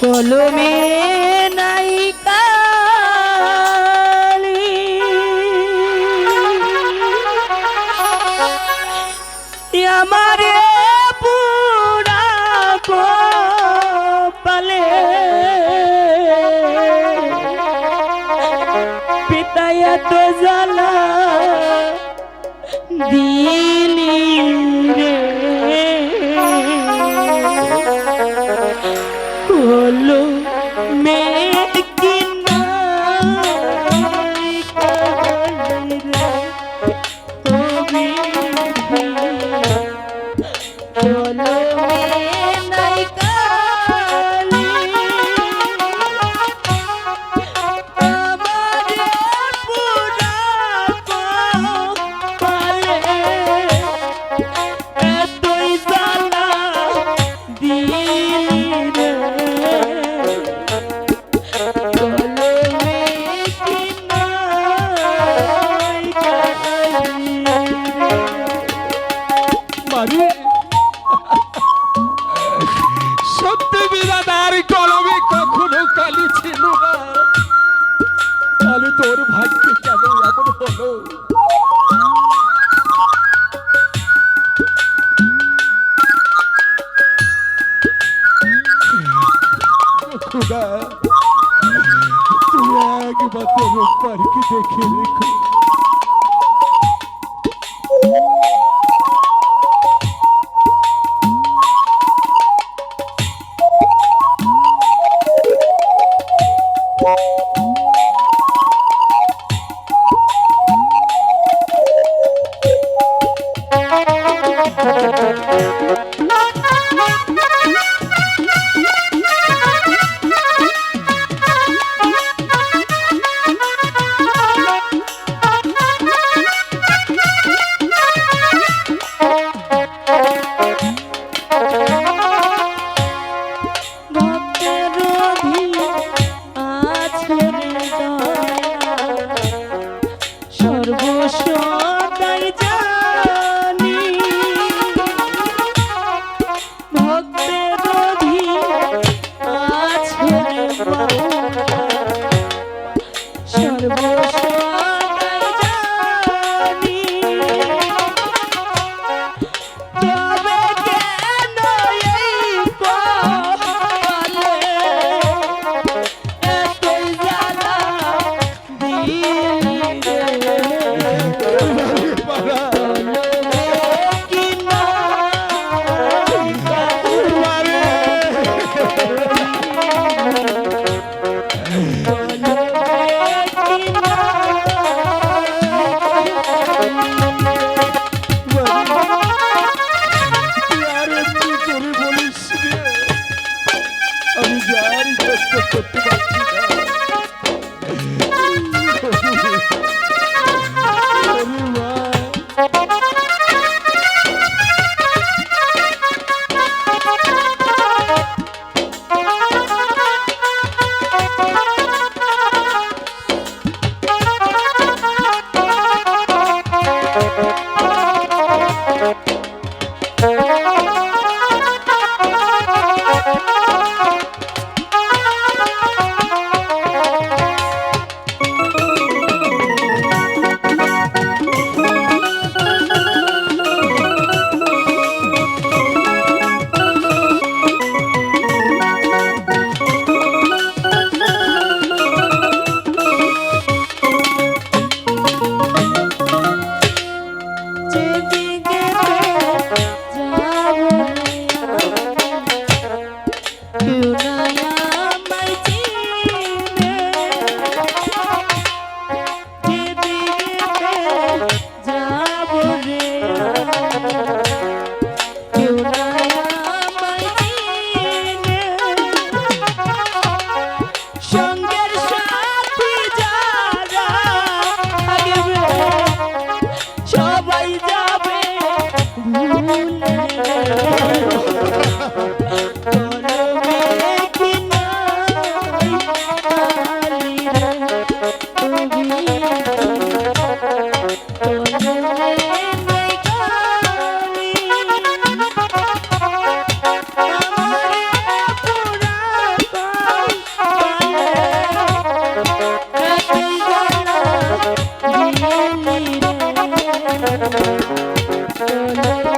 কলমে নাইকালি কালি। আমার পুরা কপালে পিতায় তো জ্বালা দিলি। জনমে খোদা তুমি একবার পার্কে দেখে রেখো। সর্বস্ব Thank you.